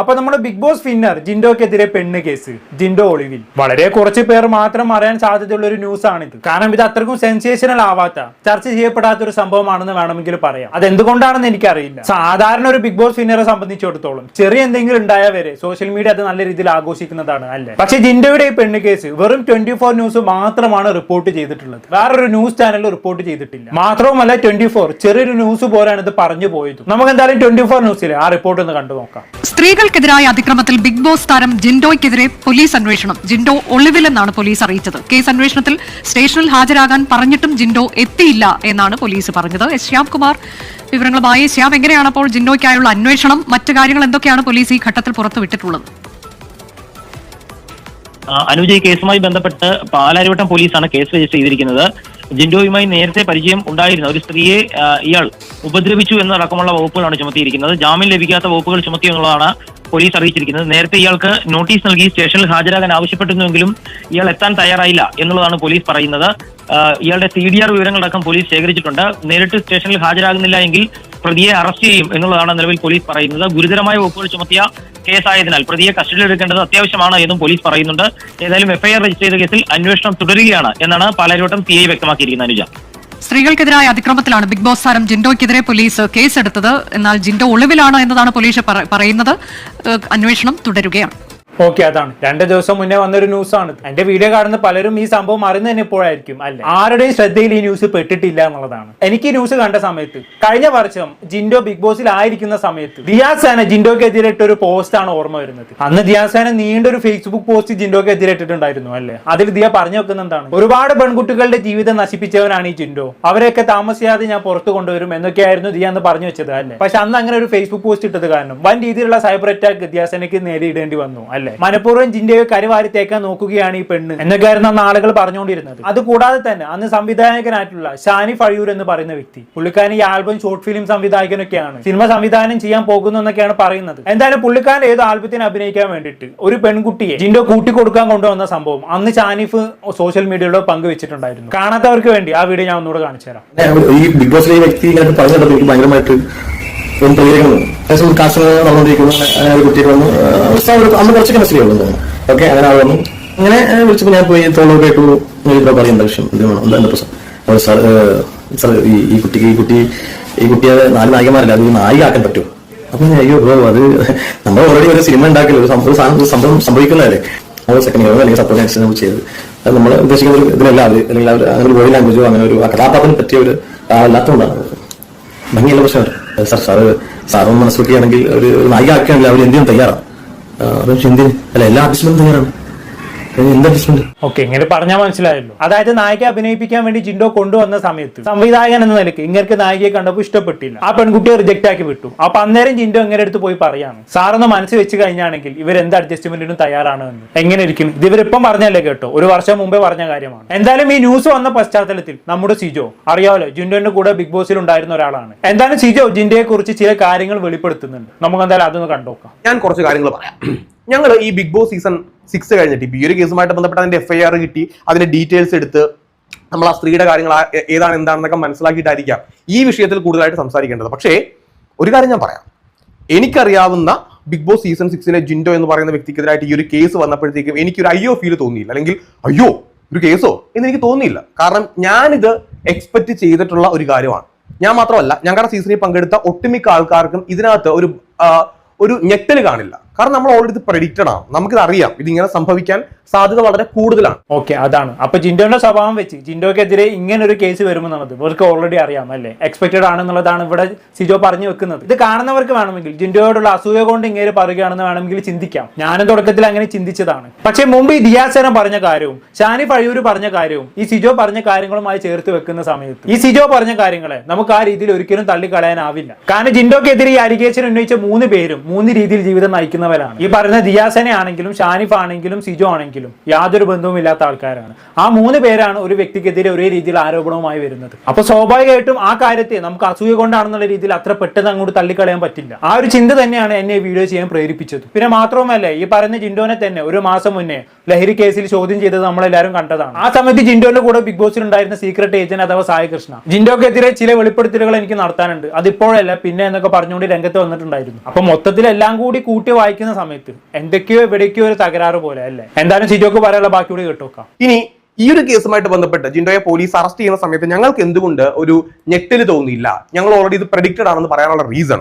അപ്പൊ നമ്മുടെ big boss ഫിന്നർ ജിൻഡോക്കെതിരെ പെണ്ണ് കേസ് ജിൻഡോ ഒളിവിൽ. വളരെ കുറച്ച് പേർ മാത്രം അറിയാൻ സാധ്യതയുള്ള ഒരു ന്യൂസ് ആണിത് കാരണം ഇത് അത്രക്കും സെൻസേഷണൽ ആവാത്ത ചർച്ച ചെയ്യപ്പെടാത്ത ഒരു സംഭവമാണെന്ന് വേണമെങ്കിൽ പറയാം. അത് എന്തുകൊണ്ടാണെന്ന് എനിക്കറിയില്ല. സാധാരണ ഒരു ബിഗ് ബോസ് ഫിന്നറെ സംബന്ധിച്ചിടത്തോളം ചെറിയ എന്തെങ്കിലും ഉണ്ടായ വരെ സോഷ്യൽ മീഡിയ അത് നല്ല രീതിയിൽ ആഘോഷിക്കുന്നതാണ് അല്ലേ? പക്ഷെ ജിൻഡോയുടെ ഈ പെണ്ണ് കേസ് വെറും ട്വന്റി ഫോർ ന്യൂസ് മാത്രമാണ് റിപ്പോർട്ട് ചെയ്തിട്ടുള്ളത്. വേറൊരു ന്യൂസ് ചാനൽ റിപ്പോർട്ട് ചെയ്തിട്ടില്ല. മാത്രവുമല്ല ട്വന്റി ഫോർ ചെറിയൊരു ന്യൂസ് പോലെയാണ് ഇത് പറഞ്ഞു പോയത്. നമുക്ക് എന്തായാലും ട്വന്റി ഫോർ ന്യൂസിൽ ആ റിപ്പോർട്ട് ഒന്ന് കണ്ടു നോക്കാം സ്ത്രീകൾക്കെതിരായ അതിക്രമത്തിൽ ബിഗ് ബോസ് താരം ജിൻഡോയ്ക്കെതിരെ പോലീസ് അന്വേഷണം. ജിൻഡോ ഒളിവിലെന്നാണ് പോലീസ് അറിയിച്ചത്. കേസ് അന്വേഷണത്തിൽ സ്റ്റേഷനിൽ ഹാജരാകാൻ പറഞ്ഞിട്ടും ജിൻഡോ എത്തിയില്ല എന്നാണ് പോലീസ് പറഞ്ഞത്. എസ് ശ്യാംകുമാർ വിവരങ്ങളുമായി ശ്യാം എങ്ങനെയാണ് അപ്പോൾ ജിൻഡോയ്ക്കായുള്ള അന്വേഷണം? മറ്റു കാര്യങ്ങൾ എന്തൊക്കെയാണ് പോലീസ് ഈ ഘട്ടത്തിൽ പുറത്തുവിട്ടിട്ടുള്ളത്? ആ, അനുജ് ഈ കേസുമായി ബന്ധപ്പെട്ട് പാലാരിവട്ടം പോലീസാണ് കേസ് രജിസ്റ്റർ ചെയ്തിരിക്കുന്നത്. ജിൻഡോയുമായി നേരത്തെ പരിചയം ഉണ്ടായിരുന്ന ഒരു സ്ത്രീയെ ഇയാൾ ഉപദ്രവിച്ചു എന്നടക്കമുള്ള വകുപ്പുകളാണ് ചുമത്തിയിരിക്കുന്നത്. ജാമ്യം ലഭിക്കാത്ത വകുപ്പുകൾ ചുമത്തി എന്നുള്ളതാണ് പോലീസ് അറിയിച്ചിരിക്കുന്നത്. നേരത്തെ ഇയാൾക്ക് നോട്ടീസ് നൽകി സ്റ്റേഷനിൽ ഹാജരാകാൻ ആവശ്യപ്പെട്ടിരുന്നുവെങ്കിലും ഇയാൾ എത്താൻ തയ്യാറായില്ല എന്നുള്ളതാണ് പോലീസ് പറയുന്നത്. ഇയാളുടെ സി ഡി ആർ വിവരങ്ങളടക്കം പോലീസ് ശേഖരിച്ചിട്ടുണ്ട്. നേരിട്ട് സ്റ്റേഷനിൽ ഹാജരാകുന്നില്ല എങ്കിൽ പ്രതിയെ അറസ്റ്റ് ചെയ്യും എന്നുള്ളതാണ് നിലവിൽ പോലീസ് പറയുന്നത്. ഗുരുതരമായ വകുപ്പുകൾ ചുമത്തിയ കേസായതിനാൽ പ്രതിയെ കസ്റ്റഡിയിൽ എടുക്കേണ്ടത് അത്യാവശ്യമാണ് എന്നും പോലീസ് പറയുന്നുണ്ട്. ഏതായാലും എഫ്ഐആർ രജിസ്റ്റർ ചെയ്ത കേസിൽ അന്വേഷണം തുടരുകയാണ് എന്നാണ് പാലാരിവട്ടം സി ഐ വ്യക്തമാക്കിയിരിക്കുന്നത് അനുജ. സ്ത്രീകൾക്കെതിരായ അതിക്രമത്തിലാണ് ബിഗ് ബോസ് താരം ജിൻഡോയ്ക്കെതിരെ പോലീസ് കേസെടുത്തത്. എന്നാൽ ജിൻഡോ ഒളിവിലാണ് എന്നതാണ് പോലീസ് പറ- പറയുന്നത്. അന്വേഷണം തുടരുകയാണ്. ഓക്കെ അതാണ്. രണ്ട് ദിവസം മുന്നേ വന്നൊരു ന്യൂസ് ആണ് എന്റെ വീഡിയോ കാണുന്ന പലരും ഈ സംഭവം അറിയുന്ന തന്നെ ഇപ്പോഴായിരിക്കും അല്ലെ? ആരുടെയും ശ്രദ്ധയിൽ ഈ ന്യൂസ് പെട്ടിട്ടില്ല എന്നുള്ളതാണ്. എനിക്ക് ഈ ന്യൂസ് കണ്ട സമയത്ത് കഴിഞ്ഞ വർഷം ജിൻഡോ ബിഗ് ബോസിൽ ആയിരിക്കുന്ന സമയത്ത് ദിയാസേന ജിൻഡോക്കെതിരെ ഒരു പോസ്റ്റ് ആണ് ഓർമ്മ വരുന്നത്. അന്ന് ദിയാസേന നീണ്ടൊരു ഫേസ്ബുക്ക് പോസ്റ്റ് ജിൻഡോക്കെതിരെ ഇട്ടിട്ടുണ്ടായിരുന്നു അല്ലെ? അതിൽ ദിയ പറഞ്ഞു വെക്കുന്ന എന്താണ്? ഒരുപാട് പെൺകുട്ടികളുടെ ജീവിതം നശിപ്പിച്ചവനാണ് ഈ ജിൻഡോ. അവരെയൊക്കെ താമസിയാതെ ഞാൻ പുറത്തു കൊണ്ടുവരും എന്നൊക്കെയായിരുന്നു ദിയ എന്ന് പറഞ്ഞു വെച്ചത് അല്ലെ? പക്ഷെ അന്ന് അങ്ങനെ ഒരു ഫേസ്ബുക്ക് പോസ്റ്റ് ഇട്ടത് കാരണം വൻ രീതിയിലുള്ള സൈബർ അറ്റാക്ക് ദിയാസേനക്ക് നേരിടേണ്ടി വന്നു അല്ലെ? മനഃപൂർവം ജിന്റെയോ കരുവാരി തേക്കാൻ നോക്കുകയാണ് ഈ പെണ്ണ്. എന്നൊക്കെയായിരുന്നു അന്ന് ആളുകൾ പറഞ്ഞുകൊണ്ടിരുന്നത്. അത് കൂടാതെ തന്നെ അന്ന് സംവിധായകനായിട്ടുള്ള ഷാനി ഫഴൂർ എന്ന് പറയുന്ന വ്യക്തി. പുള്ളിക്കാരൻ ഈ ആൽബം ഷോർട്ട് ഫിലിം സംവിധായകനൊക്കെയാണ്. സിനിമ സംവിധാനം ചെയ്യാൻ പോകുന്നു എന്നൊക്കെയാണ് പറയുന്നത്. എന്തായാലും പുള്ളിക്കാരൻ ഏത് ആൽബത്തിന് അഭിനയിക്കാൻ വേണ്ടിട്ട് ഒരു പെൺകുട്ടിയെ ജിൻഡോ കൂട്ടിക്കൊടുക്കാൻ കൊണ്ടുവന്ന സംഭവം അന്ന് ഷാനിഫ് സോഷ്യൽ മീഡിയയിലൂടെ പങ്കുവെച്ചിട്ടുണ്ടായിരുന്നു. കാണാത്തവർക്ക് വേണ്ടി ആ വീഡിയോ ഞാൻ ഒന്നുകൂടെ കാണിച്ചു തരാം ഈ ബിഗ് ബോസ് വ്യക്തി എനിക്ക് ഭയങ്കരമായിട്ട് ഒന്ന് കാശ് നടന്നുകൊണ്ടിരിക്കുന്നു. അങ്ങനെ ഒരു കുട്ടിയെ വന്നു അന്ന് കുറച്ച് മെസ്സേജ് ഉള്ളു ഓക്കെ അങ്ങനെ ആൾ വന്നു. അങ്ങനെ വിളിച്ചപ്പോൾ ഞാൻ പോയി തോന്നു കേട്ടു. ഇവിടെ പറയുന്ന വിഷയം? ഇത് വേണം? എന്താ പ്രശ്നം? അപ്പോൾ സാർ ഈ ഈ കുട്ടിക്ക് ഈ കുട്ടി ഈ കുട്ടിയെ നാല് നായികമാരല്ല? അത് നായികയാക്കാൻ പറ്റും അപ്പൊ ഞാൻ, അയ്യോ ബ്രോ അത് നമ്മൾ ഓൾറെഡി ഒരു സിനിമ ഉണ്ടാക്കില്ല ഒരു സംഭവം സംഭവം സംഭവിക്കുന്നതല്ലേ? അത് സെക്കൻഡ് ഇയറോ അല്ലെങ്കിൽ സപ്പോർട്ട് ആക്ഷൻ നമ്മൾ ചെയ്ത് അത് നമ്മൾ ഉദ്ദേശിക്കുന്ന ഒരു ഇതിലല്ല അവർ അല്ലെങ്കിൽ അവർ അങ്ങനെ ഒരു ബോഡി ലാംഗ്വേജോ അങ്ങനെ ഒരു കഥാപാത്രത്തിന് പറ്റിയ ഒരു ആളല്ലാത്തതുകൊണ്ടാണ്. ഭംഗിയുള്ള പ്രശ്നമാണ് സാർ സാറ് സാറൊന്ന് മനസ്സിലാക്കുകയാണെങ്കിൽ ഒരു നായിക ആക്കുകയാണെങ്കിൽ അവർ എന്തിനും തയ്യാറാണ് അപ്പം എന്തിന് അല്ല എല്ലാ ആവശ്യങ്ങളും തയ്യാറാണ്. എന്ത് അഡ്ജസ്റ്റ്മെന്റ് ഓക്കെ ഇങ്ങനെ പറഞ്ഞാൽ മനസ്സിലായല്ലോ. അതായത് നായിക അഭിനയിപ്പിക്കാൻ വേണ്ടി ജിൻഡോ കൊണ്ടുവന്ന സമയത്ത് സംവിധായകൻ എന്ന നിലയ്ക്ക് ഇങ്ങനെ നായികയെ കണ്ടപ്പോൾ ഇഷ്ടപ്പെട്ടില്ല. ആ പെൺകുട്ടിയെ റിജക്ട് ആക്കി വിട്ടു. അപ്പൊ അന്നേരം ജിൻഡോ ഇങ്ങനെ എടുത്ത് പോയി പറയാണ് സാറൊന്ന് മനസ്സ് വെച്ച് കഴിഞ്ഞാണെങ്കിൽ ഇവർ എന്ത് അഡ്ജസ്റ്റ്മെന്റിനും തയ്യാറാണ് എന്ന്. എങ്ങനെ ഇരിക്കും? ഇത് ഇവരിപ്പം പറഞ്ഞല്ലേ കേട്ടോ? ഒരു വർഷം മുമ്പേ പറഞ്ഞ കാര്യമാണ്. എന്തായാലും ഈ ന്യൂസ് വന്ന പശ്ചാത്തലത്തിൽ നമ്മുടെ സിജോ അറിയാമല്ലോ ജിൻഡോന്റെ കൂടെ ബിഗ് ബോസിൽ ഉണ്ടായിരുന്ന ഒരാളാണ്. എന്തായാലും സിജോ ജിൻഡോയെ കുറിച്ച് ചില കാര്യങ്ങൾ വെളിപ്പെടുത്തുന്നുണ്ട്. നമുക്ക് എന്തായാലും അതൊന്ന് കണ്ടോക്കാം. ഞാൻ കുറച്ച് കാര്യങ്ങൾ പറയാം. ഞങ്ങൾ ഈ ബിഗ് ബോസ് സീസൺ സിക്സ് കഴിഞ്ഞിട്ട് ഈ ഒരു കേസുമായിട്ട് ബന്ധപ്പെട്ട് അതിന്റെ എഫ്ഐആർ കിട്ടി അതിന്റെ ഡീറ്റെയിൽസ് എടുത്ത് നമ്മൾ ആ സ്ത്രീയുടെ കാര്യങ്ങൾ ഏതാണ് എന്താണെന്നൊക്കെ മനസ്സിലാക്കിയിട്ടായിരിക്കാം ഈ വിഷയത്തിൽ കൂടുതലായിട്ട് സംസാരിക്കേണ്ടത്. പക്ഷേ ഒരു കാര്യം ഞാൻ പറയാം. എനിക്കറിയാവുന്ന ബിഗ് ബോസ് സീസൺ സിക്സിലെ ജിൻഡോ എന്ന് പറയുന്ന വ്യക്തിക്കെതിരായിട്ട് ഈ ഒരു കേസ് വന്നപ്പോഴത്തേക്കും എനിക്കൊരു അയ്യോ ഫീൽ തോന്നിയില്ല. അല്ലെങ്കിൽ അയ്യോ ഒരു കേസോ എന്ന് എനിക്ക് തോന്നിയില്ല. കാരണം ഞാനിത് എക്സ്പെക്ട് ചെയ്തിട്ടുള്ള ഒരു കാര്യമാണ്. ഞാൻ മാത്രമല്ല ഞങ്ങളുടെ സീസണിൽ പങ്കെടുത്ത ഒട്ടുമിക്ക ആൾക്കാർക്കും ഇതിനകത്ത് ഒരു ഒരു ഞെട്ടൽ കാണില്ല. കാരണം നമ്മൾ ഓൾറെഡി പ്രഡിക്റ്റഡ് ആണ്. നമുക്കിത് അറിയാം. ഇതിങ്ങനെ സംഭവിക്കാൻ സാധ്യത വളരെ കൂടുതലാണ്. ഓക്കെ അതാണ്. അപ്പൊ ജിൻഡോന്റെ സ്വഭാവം വെച്ച് ജിൻഡോക്കെതിരെ ഇങ്ങനെ ഒരു കേസ് വരുമെന്നുള്ളത് ഇവർക്ക് ഓൾറെഡി അറിയാം അല്ലേ? എക്സ്പെക്ടഡ് ആണെന്നുള്ളതാണ് ഇവിടെ സിജോ പറഞ്ഞു വെക്കുന്നത്. ഇത് കാണുന്നവർക്ക് വേണമെങ്കിൽ ജിൻഡോയോടുള്ള അസൂയ കൊണ്ട് ഇങ്ങനെ പറയുകയാണെന്ന് വേണമെങ്കിൽ ചിന്തിക്കാം. ഞാനും തുടക്കത്തിൽ അങ്ങനെ ചിന്തിച്ചതാണ്. പക്ഷേ മുമ്പ് ഈ ദിയാസേന പറഞ്ഞ കാര്യവും ഷാനി പഴയൂര് പറഞ്ഞ കാര്യവും ഈ സിജോ പറഞ്ഞ കാര്യങ്ങളുമായി ചേർത്ത് വെക്കുന്ന സമയത്ത് ഈ സിജോ പറഞ്ഞ കാര്യങ്ങളെ നമുക്ക് ആ രീതിയിൽ ഒരിക്കലും തള്ളിക്കളയാനാവില്ല. കാരണം ജിൻഡോക്കെതിരെ ഈ അലിഗേഷൻ ഉന്നയിച്ച മൂന്ന് പേരും മൂന്ന് രീതിയിൽ ജീവിതം നയിക്കുന്നവരാണ് ഈ പറയുന്ന ദിയാസനെ ആണെങ്കിലും ഷാനിഫ് ആണെങ്കിലും സിജോ ആണെങ്കിലും യാതൊരു ബന്ധവും ഇല്ലാത്ത ആൾക്കാരാണ്. ആ മൂന്ന് പേരാണ് ഒരു വ്യക്തിക്കെതിരെ ഒരേ രീതിയിൽ ആരോപണവുമായി വരുന്നത്. അപ്പൊ സ്വാഭാവികമായിട്ടും ആ കാര്യത്തെ നമുക്ക് അസൂയ കൊണ്ടാണെന്നുള്ള രീതിയിൽ അത്ര പെട്ടെന്ന് അങ്ങോട്ട് തള്ളിക്കളയാൻ പറ്റില്ല. ആ ഒരു ചിന്ത തന്നെയാണ് എന്നെ വീഡിയോ ചെയ്യാൻ പ്രേരിപ്പിച്ചത്. പിന്നെ മാത്രവുമല്ല ഈ പറയുന്ന ജിൻഡോനെ തന്നെ ഒരു മാസം മുന്നേ ലഹരി കേസിൽ ചോദ്യം ചെയ്തത് നമ്മളെല്ലാവരും കണ്ടതാണ്. ആ സമയത്ത് ജിൻഡോന്റെ കൂടെ ബിഗ് ബോസിൽ ഉണ്ടായിരുന്ന സീക്രട്ട് ഏജന്റ് അഥവാ സായി കൃഷ്ണ. ജിൻഡോക്കെതിരെ ചില വെളിപ്പെടുത്തലുകൾ എനിക്ക് നടത്താനുണ്ട്. അതിപ്പോഴല്ല പിന്നെ എന്നൊക്കെ പറഞ്ഞുകൊണ്ട് രംഗത്ത് വന്നിട്ടുണ്ടായിരുന്നു. അപ്പൊ മൊത്തത്തിൽ എല്ലാം കൂടി കൂട്ടി വായിക്കുന്ന സമയത്ത് എന്തൊക്കെയോ എവിടേക്കോ ഒരു തകരാറ് പോലെ അല്ലേ? എന്തായാലും സിജോക്ക് പറയാനുള്ള ബാക്കി കൂടി കേട്ടോക്കാം ഇനി ഈ ഒരു കേസുമായിട്ട് ബന്ധപ്പെട്ട് ജിൻഡോയെ പോലീസ് അറസ്റ്റ് ചെയ്യുന്ന സമയത്ത് ഞങ്ങൾക്ക് എന്തുകൊണ്ട് ഒരു ഞെട്ടൽ തോന്നിയില്ല? ഞങ്ങൾ ഓൾറെഡി ഇത് പ്രഡിക്റ്റഡ് ആണെന്ന് പറയാനുള്ള റീസൺ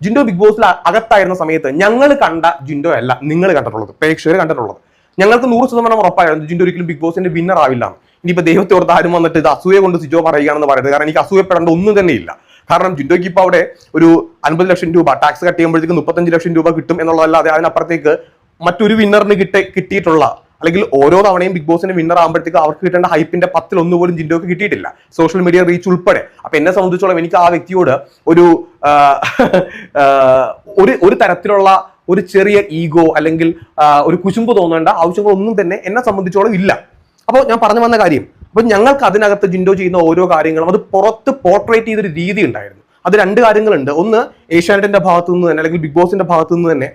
ജിൻഡോ ബിഗ് ബോസിൽ അകത്തായിരുന്ന സമയത്ത് ഞങ്ങൾ കണ്ട ജിൻഡോ അല്ല നിങ്ങൾ കണ്ടിട്ടുള്ളത് പ്രേക്ഷകർ കണ്ടിട്ടുള്ളത്. ഞങ്ങൾക്ക് നൂറ് ശതമാനം ഉറപ്പായിരുന്നു ജിൻഡോ ഒരിക്കലും ബിഗ് ബോസിന്റെ വിന്നർ ആവില്ല. ഇനിയിപ്പോ ദൈവത്തെ ഓർത്ത് ആരും വന്നിട്ട് ഇത് അസൂയ കൊണ്ട് സിജോ പറയുകയാണെന്ന് പറയുന്നത് കാരണം എനിക്ക് അസൂയപ്പെടേണ്ട ഒന്നും തന്നെ ഇല്ല. കാരണം ജിൻഡോയ്ക്ക് ഇപ്പോൾ അവിടെ ഒരു അൻപത് ലക്ഷം രൂപ ടാക്സ് കട്ട് ചെയ്യുമ്പോഴത്തേക്ക് മുപ്പത്തഞ്ച് ലക്ഷം രൂപ കിട്ടും എന്നുള്ളതല്ലാതെ അതിനപ്പുറത്തേക്ക് മറ്റൊരു വിന്നറിന് കിട്ട കിട്ടിയിട്ടുള്ള അല്ലെങ്കിൽ ഓരോ തവണയും ബിഗ് ബോസിന് വിന്നർ ആകുമ്പോഴത്തേക്ക് അവർക്ക് കിട്ടേണ്ട ഹൈപ്പിന്റെ പത്തിൽ ഒന്ന് പോലും ജിൻഡോക്ക് കിട്ടിയിട്ടില്ല. സോഷ്യൽ മീഡിയ റീച്ച് ഉൾപ്പെടെ. അപ്പൊ എന്നെ സംബന്ധിച്ചോളം എനിക്ക് ആ വ്യക്തിയോട് ഒരു ഒരു ഒരു തരത്തിലുള്ള ഒരു ചെറിയ ഈഗോ അല്ലെങ്കിൽ ഒരു കുശുമ്പ് തോന്നേണ്ട ആവശ്യങ്ങളൊന്നും തന്നെ എന്നെ സംബന്ധിച്ചോളം ഇല്ല. അപ്പോൾ ഞാൻ പറഞ്ഞു വന്ന കാര്യം അപ്പൊ ഞങ്ങൾക്ക് അതിനകത്ത് ജിൻഡോ ചെയ്യുന്ന ഓരോ കാര്യങ്ങളും അത് പുറത്ത് പോർട്രേറ്റ് ചെയ്തൊരു രീതി ഉണ്ടായിരുന്നു. അത് രണ്ട് കാര്യങ്ങളുണ്ട്. ഒന്ന് ഏഷ്യാനെറ്റിന്റെ ഭാഗത്തു നിന്ന് തന്നെ അല്ലെങ്കിൽ ബിഗ് ബോസിന്റെ ഭാഗത്തു നിന്ന് തന്നെ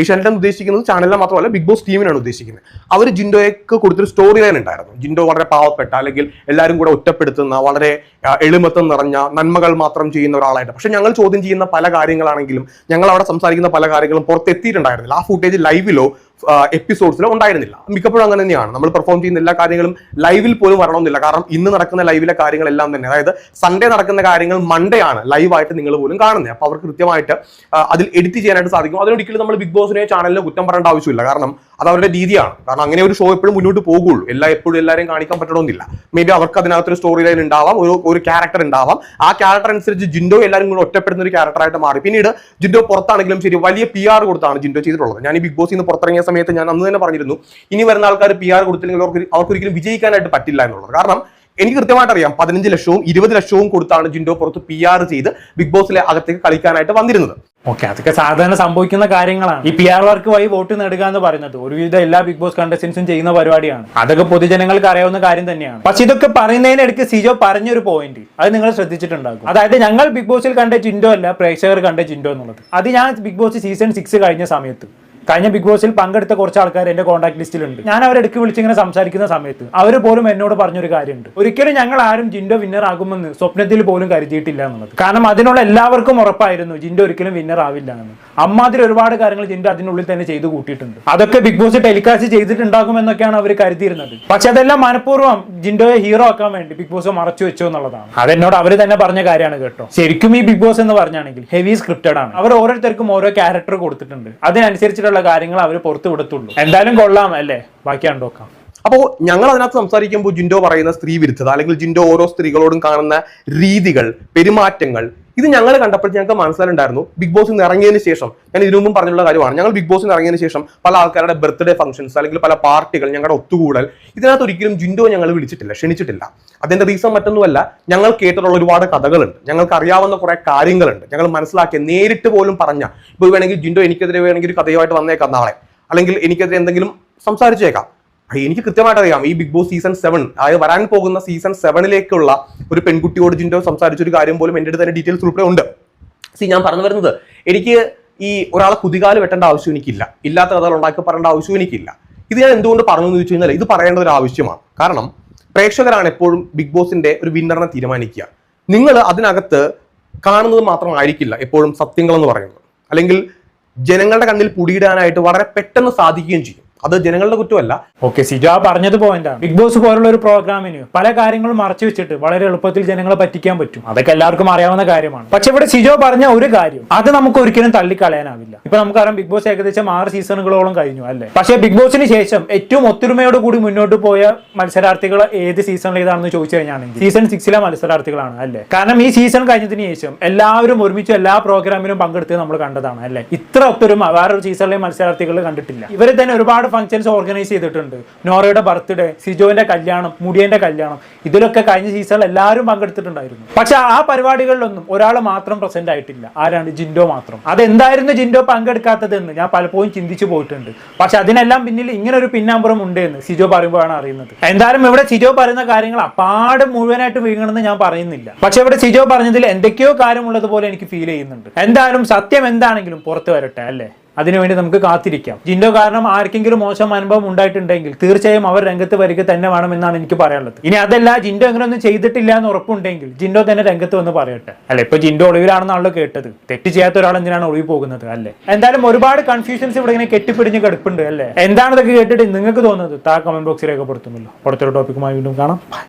ഏഷ്യാനെറ്റ് ഉദ്ദേശിക്കുന്നത് ചാനലിനെ മാത്രമല്ല ബിഗ് ബോസ് ടീമിനാണ് ഉദ്ദേശിക്കുന്നത്. അവർ ജിൻഡോയ്ക്ക് കൊടുത്തൊരു സ്റ്റോറി ലൈൻ ഉണ്ടായിരുന്നു. ജിൻഡോ വളരെ പാവപ്പെട്ട അല്ലെങ്കിൽ എല്ലാവരും കൂടെ ഒറ്റപ്പെടുത്തുന്ന വളരെ എളിമത്തം നിറഞ്ഞ നന്മകൾ മാത്രം ചെയ്യുന്ന ഒരാളായിട്ട്. പക്ഷെ ഞങ്ങൾ ചോദ്യം ചെയ്യുന്ന പല കാര്യങ്ങളാണെങ്കിലും ഞങ്ങൾ അവിടെ സംസാരിക്കുന്ന പല കാര്യങ്ങളും പുറത്തെത്തിയിട്ടുണ്ടായിരുന്നില്ല. ആ ഫുട്ടേജ് ലൈവിലോ എപ്പിസോഡ്സിലോ ഉണ്ടായിരുന്നില്ല. മിക്കപ്പോഴും അങ്ങനെ തന്നെയാണ്. നമ്മൾ പെർഫോം ചെയ്യുന്ന എല്ലാ കാര്യങ്ങളും ലൈവിൽ പോലും വരണമെന്നില്ല. കാരണം ഇന്ന് നടക്കുന്ന ലൈവിലെ കാര്യങ്ങളെല്ലാം തന്നെ അതായത് സൺഡേ നടക്കുന്ന കാര്യങ്ങൾ മൺഡേ ആണ് ലൈവായിട്ട് നിങ്ങൾ പോലും കാണുന്നത്. അപ്പോൾ അവർക്ക് കൃത്യമായിട്ട് അതിൽ എഡിറ്റ് ചെയ്യാനായിട്ട് സാധിക്കും. അതിനൊരിക്കലും നമ്മൾ ബിഗ് ബോസിനെ ചാനലിനെ കുറ്റം പറയേണ്ട ആവശ്യമില്ല. കാരണം അത് അവരുടെ രീതിയാണ്. കാരണം അങ്ങനെ ഒരു ഷോ എപ്പോഴും മുന്നോട്ട് പോകുള്ളൂ. എല്ലാ എപ്പോഴും എല്ലാവരെയും കാണിക്കാൻ പറ്റണമെന്നില്ല. മേ ബി അവർക്ക് അതിനകത്തൊരു സ്റ്റോറി ലൈൻ ഉണ്ടാവാം ഒരു ഒരു ക്യാരക്ടർ ഉണ്ടാവാം. ആ ക്യാരക്ടർ അനുസരിച്ച് ജിൻഡോ എല്ലാവരും കൂടെ ഒറ്റപ്പെടുന്ന ഒരു ക്യാരക്ടറായിട്ട് മാറി. പിന്നീട് ജിൻഡോ പുറത്താണെങ്കിലും ശരി വലിയ പി ആർ കൊടുത്താണ് ജിൻഡോ ചെയ്തിട്ടുള്ളത്. ഞാൻ ഈ ബിഗ് ബോസിൽ നിന്ന് പുറത്തിറങ്ങിയ സമയത്ത് ഞാൻ അന്ന് തന്നെ പറഞ്ഞിരുന്നു ഇനി വരുന്ന ആൾക്കാർ പി ആർ കൊടുത്തില്ലെങ്കിൽ അവർക്ക് അവർക്കൊരിക്കലും വിജയിക്കാനായിട്ട് പറ്റില്ല എന്നുള്ളത്. കാരണം എനിക്ക് കൃത്യമായിട്ട് അറിയാം പതിനഞ്ച് ലക്ഷവും ഇരുപത് ലക്ഷവും കൊടുത്താണ് ജിൻഡോ പുറത്ത് പി ആർ ചെയ്ത് ബിഗ് ബോസിലെ അകത്തേക്ക് കളിക്കാനായിട്ട് വന്നിരുന്നത്. ഓക്കെ അതൊക്കെ സാധാരണ സംഭവിക്കുന്ന കാര്യങ്ങളാണ്. ഈ പി ആർ വർക്ക് വഴി വോട്ട് നേടുക എന്ന് പറയുന്നത് ഒരുവിധ എല്ലാ ബിഗ് ബോസ് കണ്ടസ്റ്റൻസും ചെയ്യുന്ന പരിപാടിയാണ്. അതൊക്കെ പൊതുജനങ്ങൾക്ക് അറിയാവുന്ന കാര്യം തന്നെയാണ്. പക്ഷെ ഇതൊക്കെ പറയുന്നതിനിടയ്ക്ക് സിജോ പറഞ്ഞൊരു പോയിന്റ് അത് നിങ്ങൾ ശ്രദ്ധിച്ചിട്ടുണ്ടാകും. അതായത് ഞങ്ങൾ ബിഗ് ബോസിൽ കണ്ട ജിൻഡോ അല്ല പ്രേക്ഷകർ കണ്ട ജിൻഡോ എന്നുള്ളത്. അത് ഞാൻ ബിഗ് ബോസ് സീസൺ സിക്സ് കഴിഞ്ഞ സമയത്ത്. കഴിഞ്ഞ ബിഗ് ബോസിൽ പങ്കെടുത്ത കുറച്ച് ആൾക്കാർ എന്റെ കോൺടാക്ട് ലിസ്റ്റിലുണ്ട് ഞാൻ അവരെ ഇടയ്ക്ക് വിളിച്ചിങ്ങനെ സംസാരിക്കുന്ന സമയത്ത് അവർ പോലും എന്നോട് പറഞ്ഞൊരു കാര്യമുണ്ട്. ഒരിക്കലും ഞങ്ങൾ ആരും ജിൻഡോ വിന്നർ ആകുമെന്ന് സ്വപ്നത്തിൽ പോലും കരുതിയിട്ടില്ല എന്നുള്ളത്. കാരണം അതിനുള്ള എല്ലാവർക്കും ഉറപ്പായിരുന്നു ജിൻഡോ ഒരിക്കലും വിന്നർ ആവില്ല എന്ന്. അമ്മാതിരി ഒരുപാട് കാര്യങ്ങൾ ജിൻഡോ അതിനുള്ളിൽ തന്നെ ചെയ്തു കൂട്ടിയിട്ടുണ്ട്. അതൊക്കെ ബിഗ് ബോസ് ടെലികാസ്റ്റ് ചെയ്തിട്ടുണ്ടാകും എന്നൊക്കെയാണ് അവർ കരുതിയിരുന്നത്. പക്ഷെ അതെല്ലാം മനഃപൂർവം ജിൻഡോയെ ഹീറോ ആക്കാൻ വേണ്ടി ബിഗ് ബോസ് മറച്ചു വെച്ചു എന്നുള്ളതാണ്. അതെന്നോട് അവർ തന്നെ പറഞ്ഞ കാര്യമാണ് കേട്ടോ. ശരിക്കും ഈ ബിഗ് ബോസ് എന്ന് പറഞ്ഞാണെങ്കിൽ ഹെവി സ്ക്രിപ്റ്റഡ് ആണ്. അവർ ഓരോരുത്തർക്കും ഓരോ ക്യാരക്ടർ കൊടുത്തിട്ടുണ്ട്. അതിനനുസരിച്ചിട്ടുള്ള കാര്യങ്ങൾ അവർ പുറത്തു വിടത്തുള്ളൂ. എന്തായാലും കൊള്ളാം അല്ലേ? ബാക്കി കണ്ടോക്കാം അപ്പോൾ ഞങ്ങൾ അതിനകത്ത് സംസാരിക്കുമ്പോൾ ജിൻഡോ പറയുന്ന സ്ത്രീ വിരുദ്ധത അല്ലെങ്കിൽ ജിൻഡോ ഓരോ സ്ത്രീകളോടും കാണുന്ന രീതികൾ പെരുമാറ്റങ്ങൾ ഇത് ഞങ്ങൾ കണ്ടപ്പോൾ ഞങ്ങൾക്ക് മനസ്സിലുണ്ടായിരുന്നു ബിഗ് ബോസിൽ നിന്ന് ഇറങ്ങിയതിന് ശേഷം ഞാൻ ഇതിനു മുമ്പ് പറഞ്ഞിട്ടുള്ള കാര്യമാണ്. ഞങ്ങൾ ബിഗ് ബോസിൽ നിന്ന് ഇറങ്ങിയതിന് ശേഷം പല ആൾക്കാരുടെ ബർത്ത്ഡേ ഫംഗ്ഷൻസ് അല്ലെങ്കിൽ പല പാർട്ടികൾ ഞങ്ങളുടെ ഒത്തുകൂടൽ ഇതിനകത്ത് ഒരിക്കലും ജിൻഡോ ഞങ്ങൾ വിളിച്ചിട്ടില്ല ക്ഷണിച്ചിട്ടില്ല. അതിന്റെ റീസൺ മറ്റൊന്നുമല്ല ഞങ്ങൾ കേട്ടിട്ടുള്ള ഒരുപാട് കഥകളുണ്ട്. ഞങ്ങൾക്ക് അറിയാവുന്ന കുറെ കാര്യങ്ങളുണ്ട്. ഞങ്ങൾ മനസ്സിലാക്കിയ നേരിട്ട് പോലും പറഞ്ഞ ഇപ്പോൾ വേണമെങ്കിൽ ജിൻഡോ എനിക്കെതിരെ വേണമെങ്കിൽ ഒരു കഥയുമായിട്ട് വന്നേക്കാം നാളെ. അല്ലെങ്കിൽ എനിക്കെതിരെ എന്തെങ്കിലും സംസാരിച്ചേക്കാം. എനിക്ക് കൃത്യമായിട്ട് അറിയാം ഈ ബിഗ് ബോസ് സീസൺ സെവൻ അതായത് വരാൻ പോകുന്ന സീസൺ സെവനിലേക്കുള്ള ഒരു പെൺകുട്ടിയോട് ജിൻഡോ സംസാരിച്ച ഒരു കാര്യം പോലും എന്റെ അടുത്ത് തന്നെ ഡീറ്റെയിൽസ് ഉൾപ്പെടെ ഉണ്ട്. സി ഞാൻ പറഞ്ഞു വരുന്നത് എനിക്ക് ഈ ഒരാളെ കുതികാൽ വെട്ടേണ്ട ആവശ്യം എനിക്കില്ല. ഇല്ലാത്ത കഥകൾ ഉണ്ടാക്കി പറയേണ്ട ആവശ്യം എനിക്കില്ല. ഇത് ഞാൻ എന്തുകൊണ്ട് പറഞ്ഞു എന്ന് ചോദിച്ചു കഴിഞ്ഞാൽ ഇത് പറയേണ്ട ഒരു ആവശ്യമാണ്. കാരണം പ്രേക്ഷകരാണ് എപ്പോഴും ബിഗ് ബോസിന്റെ ഒരു വിന്നറിനെ തീരുമാനിക്കുക. നിങ്ങൾ അതിനകത്ത് കാണുന്നത് മാത്രമായിരിക്കില്ല എപ്പോഴും സത്യങ്ങളെന്ന് പറയുന്നത്. അല്ലെങ്കിൽ ജനങ്ങളുടെ കണ്ണിൽ പുടിയിടാനായിട്ട് വളരെ പെട്ടെന്ന് സാധിക്കുകയും ചെയ്യും. അത് ജനങ്ങളുടെ കുറ്റമല്ല. ഓക്കെ സിജോ പറഞ്ഞത് പോയിന്റാണ് ബിഗ് ബോസ് പോലുള്ള ഒരു പ്രോഗ്രാമിന് പല കാര്യങ്ങളും മറച്ചു വെച്ചിട്ട് വളരെ എളുപ്പത്തിൽ ജനങ്ങളെ പറ്റിക്കാൻ പറ്റും. അതൊക്കെ എല്ലാവർക്കും അറിയാവുന്ന കാര്യമാണ്. പക്ഷെ ഇവിടെ സിജോ പറഞ്ഞ ഒരു കാര്യം അത് നമുക്ക് ഒരിക്കലും തള്ളിക്കളയാനാവില്ല. ഇപ്പൊ നമുക്കറിയാം ബിഗ് ബോസ് ഏകദേശം ആറ് സീസണുകളോളം കഴിഞ്ഞു അല്ലെ? പക്ഷെ ബിഗ് ബോസിന് ശേഷം ഏറ്റവും ഒത്തൊരുമയോട് കൂടി മുന്നോട്ട് പോയ മത്സരാർത്ഥികൾ ഏത് സീസണിൽ ഏതാണെന്ന് ചോദിച്ചു കഴിഞ്ഞാണെങ്കിൽ സീസൺ സിക്സിലെ മത്സരാർത്ഥികളാണ് അല്ലെ? കാരണം ഈ സീസൺ കഴിഞ്ഞതിന് ശേഷം എല്ലാവരും ഒരുമിച്ച് എല്ലാ പ്രോഗ്രാമിലും പങ്കെടുത്ത് നമ്മൾ കണ്ടതാണ് അല്ലെ? ഇത്ര ഒത്തൊരുമ വേറൊരു സീസണിലെ മത്സരാർത്ഥികൾ കണ്ടിട്ടില്ല. ഇവർ തന്നെ ഒരുപാട് ഫംഗ്ഷൻസ് ഓർഗനൈസ് ചെയ്തിട്ടുണ്ട്. നോറയുടെ ബർത്ത്ഡേ സിജോന്റെ കല്യാണം മുടിയന്റെ കല്യാണം ഇതിലൊക്കെ കഴിഞ്ഞ സീസണിൽ എല്ലാവരും പങ്കെടുത്തിട്ടുണ്ടായിരുന്നു. പക്ഷെ ആ പരിപാടികളിലൊന്നും ഒരാൾ മാത്രം പ്രസന്റ് ആയിട്ടില്ല. ആരാണ്? ജിൻഡോ മാത്രം. അതെന്തായിരുന്നു ജിൻഡോ പങ്കെടുക്കാത്തതെന്ന് ഞാൻ പലപ്പോഴും ചിന്തിച്ചു പോയിട്ടുണ്ട്. പക്ഷെ അതിനെല്ലാം പിന്നിൽ ഇങ്ങനെ ഒരു പിന്നാമ്പുറം ഉണ്ട് എന്ന് സിജോ പറയുമ്പോഴാണ് അറിയുന്നത്. എന്തായാലും ഇവിടെ സിജോ പറയുന്ന കാര്യങ്ങൾ അപ്പാട് മുഴുവനായിട്ട് വീങ്ങണമെന്ന് ഞാൻ പറയുന്നില്ല. പക്ഷെ ഇവിടെ സിജോ പറഞ്ഞതിൽ എന്തൊക്കെയോ കാര്യമുള്ളത് പോലെ എനിക്ക് ഫീൽ ചെയ്യുന്നുണ്ട്. എന്തായാലും സത്യം എന്താണെങ്കിലും പുറത്തു വരട്ടെ അല്ലേ? അതിനുവേണ്ടി നമുക്ക് കാത്തിരിക്കാം. ജിൻഡോ കാരണം ആർക്കെങ്കിലും മോശം അനുഭവം ഉണ്ടായിട്ടുണ്ടെങ്കിൽ തീർച്ചയായും അവർ രംഗത്ത് വരിക തന്നെ വേണമെന്നാണ് എനിക്ക് പറയാനുള്ളത്. ഇനി അതല്ല ജിൻഡോ അങ്ങനെ ഒന്നും ചെയ്തിട്ടില്ല എന്ന് ഉറപ്പുണ്ടെങ്കിൽ ജിൻഡോ തന്നെ രംഗത്ത് വന്ന് പറയട്ടെ. അല്ല ഇപ്പൊ ജിൻഡോ ഒളിവിലാണെന്നാണല്ലോ കേട്ടത്. തെറ്റ് ചെയ്യാത്ത ഒരാൾ എന്തിനാണ് ഒളിവ് പോകുന്നത് അല്ലേ? എന്തായാലും ഒരുപാട് കൺഫ്യൂഷൻസ് ഇവിടെ ഇങ്ങനെ കെട്ടിപ്പിടിഞ്ഞ് കിടപ്പുണ്ട് അല്ലേ? എന്താണ് ഇതൊക്കെ കേട്ടിട്ട് നിങ്ങൾക്ക് തോന്നുന്നത്? താ കമന്റ് ബോക്സിൽ രേഖപ്പെടുത്തുമല്ലോ അടുത്തൊരു ടോപ്പിക്കുമായി വീണ്ടും കാണാം.